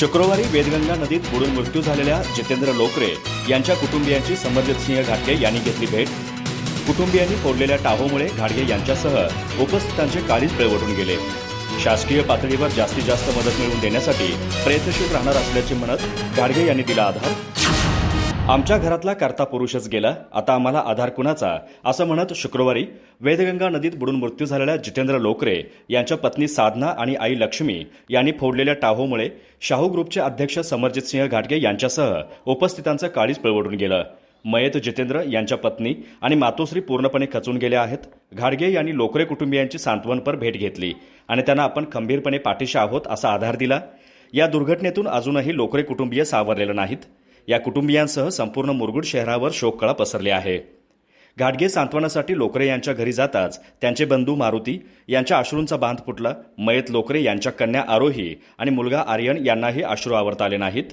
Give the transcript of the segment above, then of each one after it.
शुक्रवारी वेदगंगा नदीत बुडून मृत्यू झालेल्या जितेंद्र लोकरे यांच्या कुटुंबियांची समरजित सिंह घाटगे यांनी घेतली भेट. कुटुंबियांनी फोडलेल्या टाहोमुळे घाडगे यांच्यासह उपस्थितांचे काळीच पिळवटून गेले. शासकीय पातळीवर जास्तीत जास्त मदत मिळवून देण्यासाठी प्रयत्नशील राहणार असल्याचे म्हणत घाडगे यांनी दिला आधार आमच्या घरातला करता पुरुषच गेला आता आम्हाला आधार कुणाचा? असं म्हणत शुक्रवारी वेदगंगा नदीत बुडून मृत्यू झालेल्या जितेंद्र लोकरे यांच्या पत्नी साधना आणि आई लक्ष्मी यांनी फोडलेल्या टाहोमुळे शाहू ग्रुपचे अध्यक्ष समरजित सिंह घाटगे यांच्यासह उपस्थितांचं काळीच पळवडून गेलं. मयत जितेंद्र यांच्या पत्नी आणि मातोश्री पूर्णपणे खचून गेल्या आहेत. घाडगे यांनी लोकरे कुटुंबियांची सांत्वनपर भेट घेतली आणि त्यांना आपण खंबीरपणे पाठीशी आहोत असा आधार दिला. या दुर्घटनेतून अजूनही लोकरे कुटुंबीय सावरलेलं नाहीत. या कुटुंबियांसह संपूर्ण मुरगुड शहरावर शोककळा पसरली आहे. घाटगे सांत्वनासाठी लोकरे यांच्या घरी जाताच त्यांचे बंधू मारुती यांच्या अश्रूंचा बांध फुटला. मयत लोकरे यांच्या कन्या आरोही आणि मुलगा आर्यन यांनाही अश्रू आवरता आले नाहीत.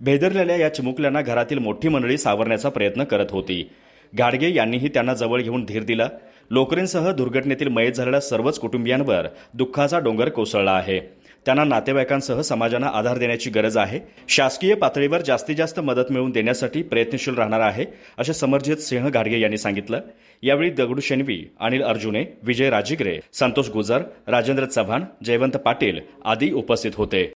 भेदरलेल्या या चिमुकल्यांना घरातील मोठी मंडळी सावरण्याचा प्रयत्न करत होती. गाडगे यांनीही त्यांना जवळ घेऊन धीर दिला. लोकरेंसह दुर्घटनेतील मयत झालेल्या सर्वच कुटुंबियांवर दुःखाचा डोंगर कोसळला आहे. त्यांना नातेवाईकांसह समाजानं आधार देण्याची गरज आहे. शासकीय पातळीवर जास्तीत जास्त मदत मिळवून देण्यासाठी प्रयत्नशील राहणार आहे असे समरजित सिंह घाडगे यांनी सांगितलं. यावेळी दगडू शेणवी अनिल अर्जुने विजय राजिगरे संतोष गुजर राजेंद्र चव्हाण जयवंत पाटील आदी उपस्थित होते.